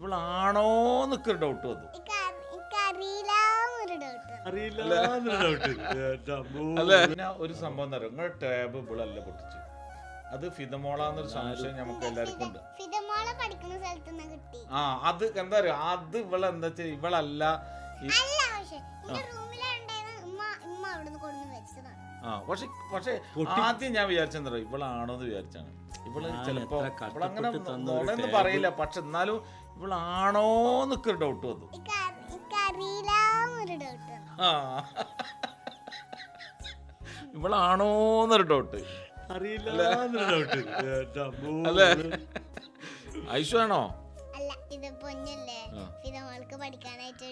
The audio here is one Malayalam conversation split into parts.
ഇവളാണോന്നൊക്കെ ഒരു ഡൗട്ട് വന്നു. അറിയില്ല പിന്നെ ഒരു സംഭവം എന്താ പറയുക നിങ്ങളുടെ ടാബ് ഇവളല്ല പൊട്ടിച്ചു. അത് ഫിതമോള എന്നൊരു സംശയം നമുക്ക് എല്ലാവർക്കും ഉണ്ട്. ഫിദമോളെ പഠിക്കുന്ന സ്ഥലത്ത് നിന്ന് കിട്ടി. ആ അത് എന്താ പറയുക അത് ഇവളെന്താ വെച്ചാൽ ഇവളല്ല ഈ അല്ല പക്ഷേ എന്റെ റൂമിലുണ്ടായിരുന്ന ഉമ്മ ഉമ്മ അവിടുന്ന് കൊണ്ടുവന്ന് വെച്ചതാണ്. ആ പക്ഷെ പക്ഷെ ആദ്യം ഞാൻ വിചാരിച്ചെന്താ പറയുക ഇവളാണോന്ന് വിചാരിച്ചാണ്. ഇവൾ ചിലപ്പോ കഷ്ടപ്പെട്ട് ഇവളങ്ങനെ തന്ന ഒരു നുണയെന്ന് പറയില്ല. പക്ഷെ എന്നാലും ഇവളാണോന്നൊക്കെ ഒരു ഡൗട്ട് വന്നു. ആ. ഇവളാണോന്നൊരു ഡൗട്ട് അറിയില്ല അല്ലേ? ആണോ? അല്ല ഇത് പൊന്നല്ലേ. പഠിക്കാനായിട്ട്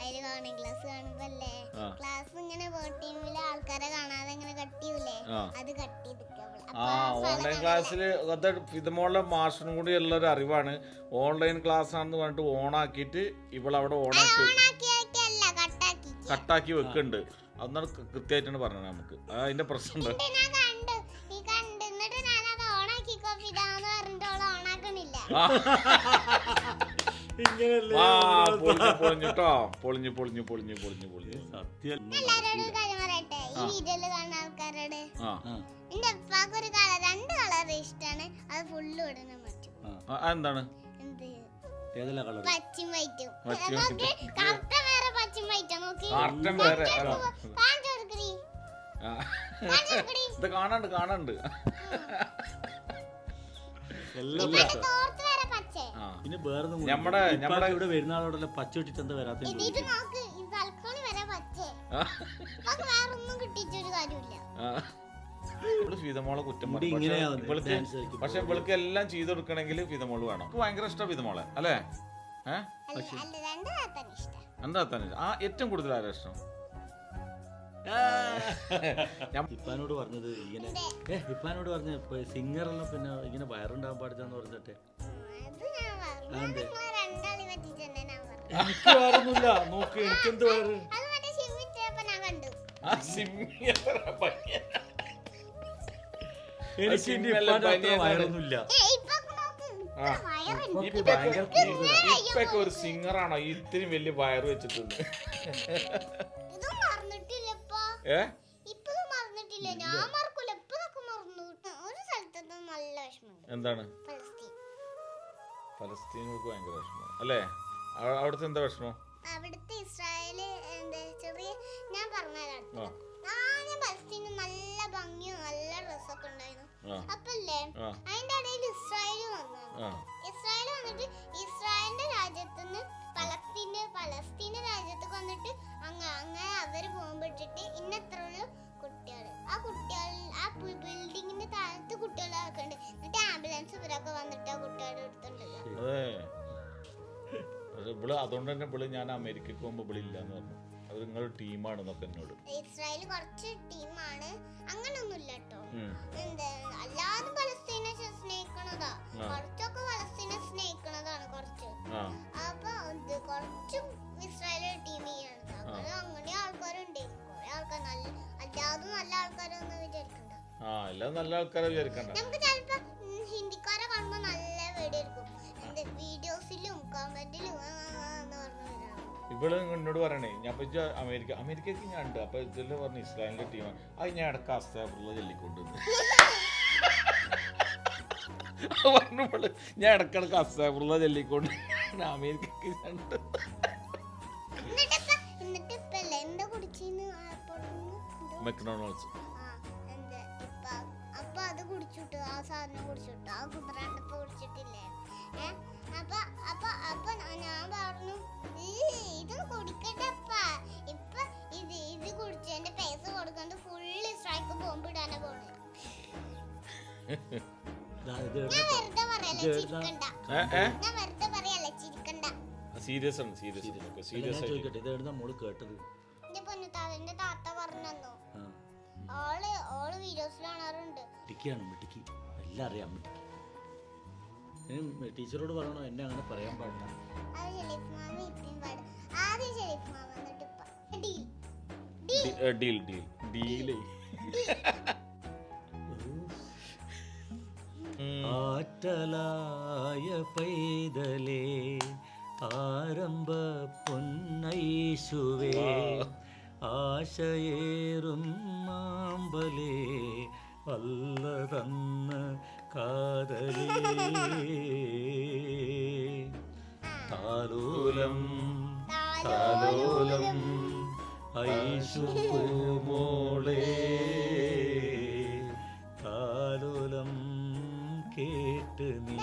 അതിൽ ക്ലാസ് കാണുമ്പല്ലേ. ക്ലാസ് ഇങ്ങനെ ടീമിലെ ആൾക്കാരെ കാണാതെ ഇങ്ങനെ കട്ട് ചെയ്യൂലേ? അത് കട്ട്. ആ ഓൺലൈൻ ക്ലാസ്സിൽ അത് ഫിതമോളുടെ മാഷനും കൂടി ഉള്ള ഒരു അറിവാണ്. ഓൺലൈൻ ക്ലാസ് ആണെന്ന് പറഞ്ഞിട്ട് ഓണാക്കിയിട്ട് ഇവളവിടെ ഓണാക്കി കട്ടാക്കി കട്ടാക്കി വെക്കുന്നുണ്ട്. അന്നാണ് കൃത്യമായിട്ടാണ് പറഞ്ഞത് നമുക്ക്. അതിന്റെ പ്രശ്നമുണ്ട് പൊളിഞ്ഞിട്ടോ പൊളിഞ്ഞു പൊളിഞ്ഞു പൊളിഞ്ഞു പൊളിഞ്ഞു പൊളിഞ്ഞു സത്യം എല്ലാരോടും കാര്യം പറയട്ടെ. ഈ വീഡിയോയിൽ കാണുന്ന ആൾക്കാരോട് ആ, എന്റെ അപ്പാക്ക് ഒരു കളർ രണ്ട് കളർ ഇഷ്ടാണ്. അത് ഫുള്ള്. ആ, ആ, എന്താണ് എന്ത്? ഏതെല്ലാം കളർ പച്ചും വൈറ്റും. പച്ചയും നോക്ക് കറുത്ത വേറെ പച്ചും വൈറ്റാ നോക്കി. ഇത് കാണാണ്ട് കാണാണ്ട്. എല്ലാം ഇവന്റെ തോർത്ത് വേറെ പച്ച. പിന്നെ വേറെ ഞമ്മടെ- ഞമ്മടെ- ഇവിടെ വരുന്ന ആളോടെല്ലാം പച്ച ഇട്ടിട്ട് എന്താ വരാത്ത വേറെ ഒന്നും കിട്ടിയിട്ടൊരു കാര്യമില്ല ആ. ഇവൾ ഫിതമോളെ കുറ്റം പറയും. പക്ഷെ ഇവൾക്ക് പക്ഷെ ഇവൾക്ക് എല്ലാം ചെയ്തു കൊടുക്കണമെങ്കിൽ ഫിതമോൾ വേണം. എനിക്ക് ഭയങ്കര ഇഷ്ടം ഫിതമോളെ. അല്ലേ? ഏഹ് അല്ല അല്ല ഇഷ്ടം എന്താ തന്നെ ആ ഏറ്റവും കൂടുതൽ ആരാ ഇഷ്ടം? ഇപ്പാനോട് പറഞ്ഞത് ഇങ്ങനെ ഏ ഇപ്പാനോട് പറഞ്ഞ സിംഗറെല്ലാം പിന്നെ ഇങ്ങനെ വയറുണ്ടാകാൻ പാടില്ലെന്ന് പറഞ്ഞിട്ട്. എനിക്ക് വേറൊന്നുമില്ല. നോക്ക് എനിക്കെന്ത് വയറ് ആ പയ്യൻ. എനിക്ക് ഇനി ഇപ്പാന്റെ വയറൊന്നുമില്ല. ഇപ്പൊക്കെ ഒരു സിംഗറാണോ? ഇത്രയും വലിയ വയറ് വെച്ചിട്ടുണ്ട്. ഏ? എന്താണ്? ഫലസ്തീനുകൾക്ക് ഭയങ്കര വിഷമം. അല്ലേ? അവ- അവിടുത്തെ എന്താ വിഷമം? അതിന്റെ ഇടയിൽ ഇസ്രായേൽ വന്നു ഇസ്രായേൽ വന്നിട്ട് ഇസ്രായേലിന്റെ രാജ്യത്തുനിന്ന് പലസ്തീന്റെ പലസ്തീന്റെ രാജ്യത്തേക്ക് വന്നിട്ട് അങ്ങ അങ്ങനെ അവർ പോകുമ്പോട്ടിട്ട് ഇന്നത്രയുള്ള കുട്ടികൾ. ആ കുട്ടികൾ ആ ബിൽഡിങ്ങിന്റെ താഴത്ത് കുട്ടികളൊക്കെ ഉണ്ട്. എന്നിട്ട് ആംബുലൻസ് ഇവരൊക്കെ വന്നിട്ട് ആ കുട്ടികളുടെ പക്ഷെ ഇവൾ അതുകൊണ്ട് തന്നെ ഇവൾ ഞാൻ അമേരിക്കക്ക് പോകുമ്പോ ഇവൾ ഇല്ലാന്ന് പറഞ്ഞു. അത് നിങ്ങളുടെ ടീമാണെന്നൊക്കെ എന്നോട്. ഇസ്രായേൽ കുറച്ച് ടീമാണ്. അങ്ങനൊന്നുമില്ല കേട്ടോ ഉം. പലസ്തീനെ സ്നേഹിക്കണതാ. കുറച്ചൊക്കെ പലസ്തീനെ സ്നേഹിക്കണതാണ് കുറച്ച്. അപ്പൊ കുറച്ചും ഇസ്രായേൽ ടീം ചെയ്യണത്. അങ്ങനെ ആൾക്കാരുണ്ട്. കുറെ ആൾക്കാർ നല്ല അല്ലാതെ നല്ല ആൾക്കാരൊന്നും വിചാരിക്കണ്ട. ആ എല്ലാം നല്ല ആൾക്കാരെ വിചാരിക്കണ്ട. നമുക്ക് ചിലപ്പോ ഇവൾ എന്നോട് പറയണേ ഞാൻ ഇപ്പൊ അമേരിക്ക അമേരിക്കക്ക് ഞാൻ ഉണ്ട്. അപ്പൊ ഇതിൽ പറഞ്ഞു ഇസ്രായേലിന്റെ ടീമാണ് അത് ഞാൻ ഇടയ്ക്ക് അസ്താബുള്ള ചൊല്ലിക്കൊണ്ട് പറഞ്ഞപ്പോൾ ഞാൻ ഇടക്കിടക്ക് അസ്താബുള്ള ചൊല്ലിക്കൊണ്ട് അമേരിക്കക്ക് ഞാൻ ഉണ്ട്. മെക്ഡൊണാൾഡ്സ് അപ്പൊ അത് കുടിച്ചിട്ട് ആ സാധനം കുടിച്ചിട്ട് ആ കുതിരാണ്ടപ്പോ കുടിച്ചിട്ടില്ലേ? അപ്പൊ അപ്പൊ അപ്പൊ ഞാൻ പറഞ്ഞു "ഈ, ഇത് കുടിക്കട്ടപ്പാ ഇപ്പൊ ഇത് ഇത് പൈസ ഫുള്ള് സ്ട്രൈക്ക് ബോംബ് ഇടാനാ പോണേ. ദാ ഞാൻ വെറുതെ പറയല്ലേ ചിരിക്കണ്ട. ഞാൻ വെറുതെ പറയല്ലേ ചിരിക്കണ്ട. സീരിയസ് ആണ് സീരിയസ് ആയിട്ട് ഇത് എവിടുന്ന മോൾ കേട്ടത്? എന്റെ പൊന്നു താതന്റെ താത്ത പറഞ്ഞോ ആൾ ആൾ വീഡിയോസിൽ കാണാറുണ്ട്. മിട്ടിക്കാണ് മിട്ടിക്ക് എല്ലാം അറിയാം മിട്ടിക്ക് ഇനി ടീച്ചറോട് പറയണോ? എന്നെ അങ്ങനെ പറയാൻ പാടില്ല. Deal deal. ഡീൽ ഡീൽ ആറ്റലായ പൈതലേ ആരംഭ പൊന്നൈശുവേ ആശയേറും മാമ്പലേ വല്ല തന്ന കാതലേ. താലോലം താലോലം ഐശു മോളേ. താലോലം കേട്ട് നീ